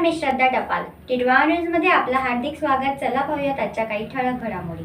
मी श्रद्धा टपाल. टिडवा न्यूजमध्ये आपलं हार्दिक स्वागत. चला पाहूयात आजच्या काही ठळक घडामोडी.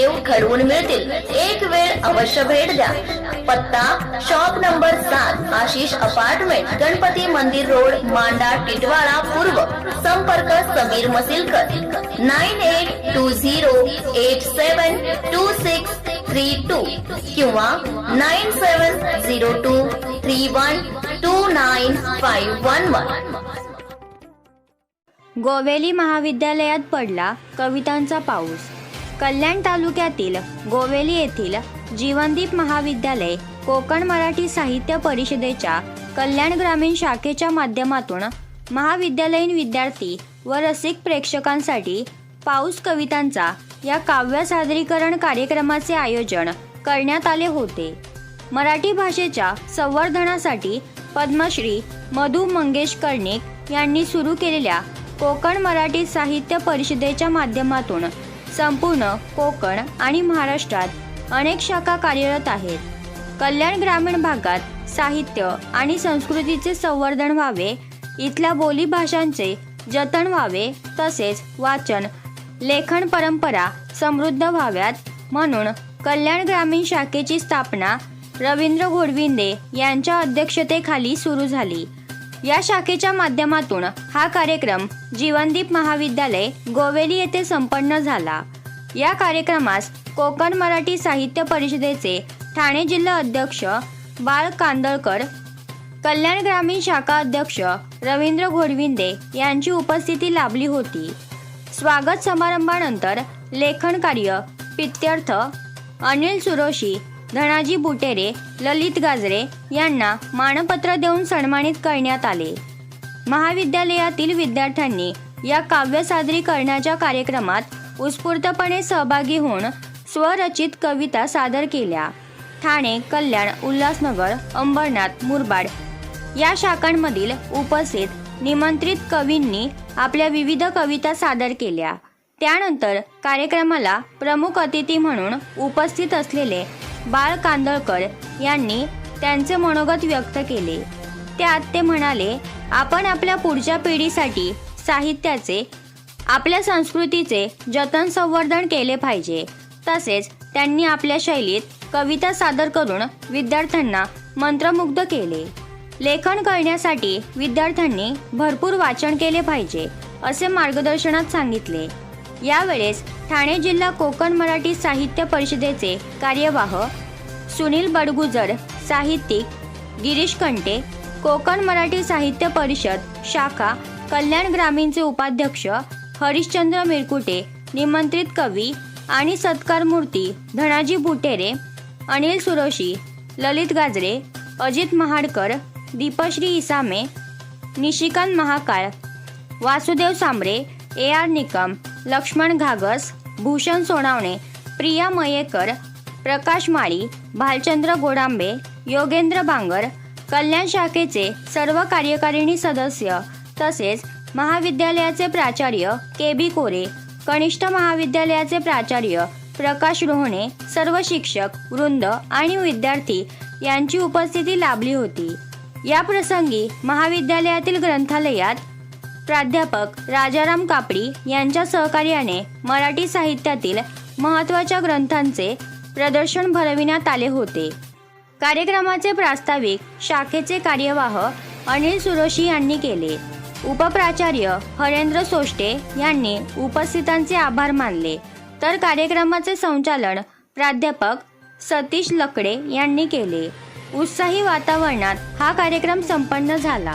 देव घडवून मिळतील. एक वेळ अवश्य भेट द्या. पत्ता शॉप नंबर सात आशिष अपार्टमेंट गणपती मंदिर रोड मांडा टिटवाळा पूर्व. संपर्क Sameer Masilkar. Nine eight two zero eight seven two six three two किंवा nine seven zero two three one two nine five one one. Goveli महाविद्यालयात पडला कवितांचा पाऊस. कल्याण तालुक्यातील गोवेली येथील जीवनदीप महाविद्यालय कोकण मराठी साहित्य परिषदेच्या कल्याण ग्रामीण शाखेच्या माध्यमातून महाविद्यालयीन विद्यार्थी व रसिक प्रेक्षकांसाठी पाऊस कवितांचा या काव्य सादरीकरण कार्यक्रमाचे आयोजन करण्यात आले होते. मराठी भाषेच्या संवर्धनासाठी पद्मश्री मधु मंगेश कर्णिक यांनी सुरू केलेल्या कोकण मराठी साहित्य परिषदेच्या माध्यमातून संपूर्ण कोकण आणि महाराष्ट्रात अनेक शाखा कार्यरत आहेत. कल्याण ग्रामीण भागात साहित्य आणि संस्कृतीचे संवर्धन व्हावे इथल्या बोली भाषांचे जतन व्हावे तसेच वाचन लेखन परंपरा समृद्ध व्हाव्यात. म्हणून कल्याण ग्रामीण शाखेची स्थापना रवींद्र घोडविंदे यांच्या अध्यक्षतेखाली सुरू झाली. या शाखेच्या माध्यमातून हा कार्यक्रम जीवनदीप महाविद्यालय गोवेली येथे संपन्न झाला. या कार्यक्रमास कोकण मराठी साहित्य परिषदेचे ठाणे जिल्हा अध्यक्ष बाळ कांदळकर कल्याण ग्रामीण शाखा अध्यक्ष रवींद्र घोडविंदे यांची उपस्थिती लाभली होती. स्वागत समारंभानंतर लेखन कार्य पित्यर्थ अनिल सुरोशी धनाजी बुटेरे ललित गाजरे यांना मानपत्र देऊन सन्मानित करण्यात आले. महाविद्यालयातील विद्यार्थ्यांनी या काव्य सादरीकरणाच्या कार्यक्रमात उत्स्फूर्तपणे सहभागी होऊन स्वरचित कविता सादर केल्या. ठाणे कल्याण उल्हासनगर अंबरनाथ मुरबाड या शाखांमधील उपस्थित निमंत्रित कवींनी आपल्या विविध कविता सादर केल्या. त्यानंतर कार्यक्रमाला प्रमुख अतिथी म्हणून उपस्थित असलेले बाळ कांदळकर यांनी त्यांचे मनोगत व्यक्त केले. त्यात ते म्हणाले आपण आपल्या पुढच्या पिढीसाठी साहित्याचे आपल्या संस्कृतीचे जतन संवर्धन केले पाहिजे. तसेच त्यांनी आपल्या शैलीत कविता सादर करून विद्यार्थ्यांना मंत्रमुग्ध केले. लेखन करण्यासाठी विद्यार्थ्यांनी भरपूर वाचन केले पाहिजे असे मार्गदर्शनात सांगितले. यावेळेस ठाणे जिल्हा कोकण मराठी साहित्य परिषदेचे कार्यवाह सुनील बडगुजर साहित्यिक गिरीश कंटे कोकण मराठी साहित्य परिषद शाखा कल्याण ग्रामीणचे उपाध्यक्ष हरिश्चंद्र मिरकुटे निमंत्रित कवी आणि सत्कार मूर्ती धनाजी बुटेरे अनिल सुरोशी ललित गाजरे अजित महाडकर दीपश्री इसामे निशिकांत महाकाळ वासुदेव सांबरे ए आर निकम लक्ष्मण घागस भूषण सोनावणे प्रिया मयेकर प्रकाश माळी भालचंद्र गोडांबे योगेंद्र बांगर कल्याण शाखेचे सर्व कार्यकारिणी सदस्य तसेच महाविद्यालयाचे प्राचार्य के बी कोरे कनिष्ठ महाविद्यालयाचे प्राचार्य प्रकाश रोहणे सर्व शिक्षक वृंद आणि विद्यार्थी यांची उपस्थिती लाभली होती. या प्रसंगी महाविद्यालयातील ग्रंथालयात प्राध्यापक राजाराम कापडी यांच्या सहकार्याने मराठी साहित्यातील महत्त्वाच्या ग्रंथांचे प्रदर्शन भरविण्यात आले होते. कार्यक्रमाचे प्रास्ताविक शाखेचे कार्यवाह अनिल सुरोशी यांनी केले. उपप्राचार्य हरेंद्र सोष्टे यांनी उपस्थितांचे आभार मानले. तर कार्यक्रमाचे संचालन प्राध्यापक सतीश लकडे यांनी केले. उत्साही वातावरणात हा कार्यक्रम संपन्न झाला.